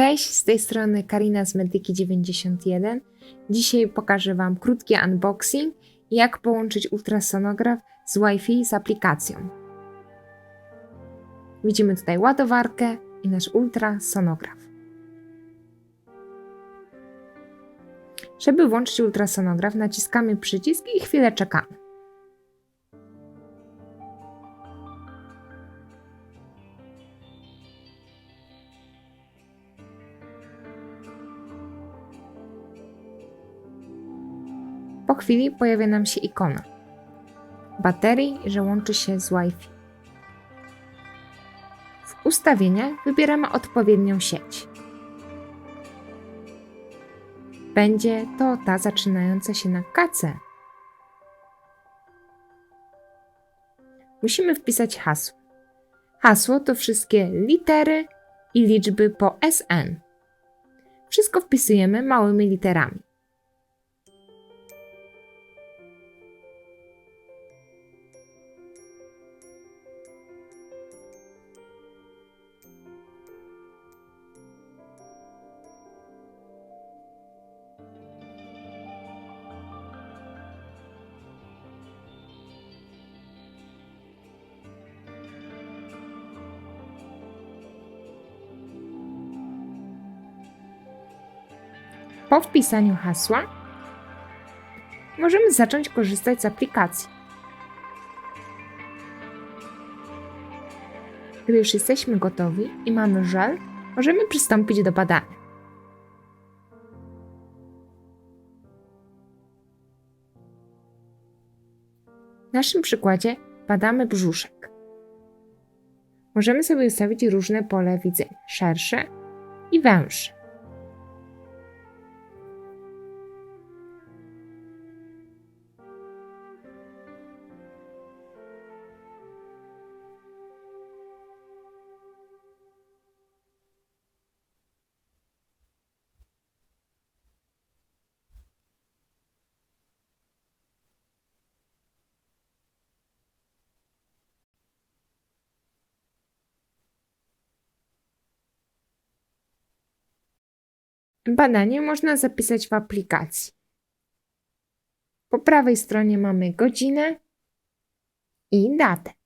Cześć, z tej strony Karina z Medyki91. Dzisiaj pokażę Wam krótki unboxing, jak połączyć ultrasonograf z Wi-Fi z aplikacją. Widzimy tutaj ładowarkę i nasz ultrasonograf. Żeby włączyć ultrasonograf, naciskamy przycisk i chwilę czekamy. Po chwili pojawia nam się ikona baterii, że łączy się z Wi-Fi. W ustawieniach wybieramy odpowiednią sieć. Będzie to ta zaczynająca się na KC. Musimy wpisać hasło. Hasło to wszystkie litery i liczby po SN. Wszystko wpisujemy małymi literami. Po wpisaniu hasła możemy zacząć korzystać z aplikacji. Gdy już jesteśmy gotowi i mamy żel, możemy przystąpić do badania. W naszym przykładzie badamy brzuszek. Możemy sobie ustawić różne pole widzenia, szersze i węższe. Badanie można zapisać w aplikacji. Po prawej stronie mamy godzinę i datę.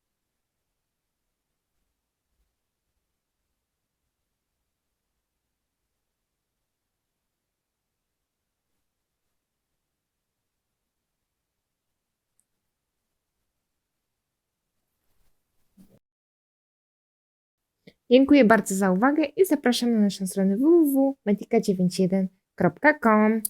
Dziękuję bardzo za uwagę i zapraszam na naszą stronę www.medica91.com.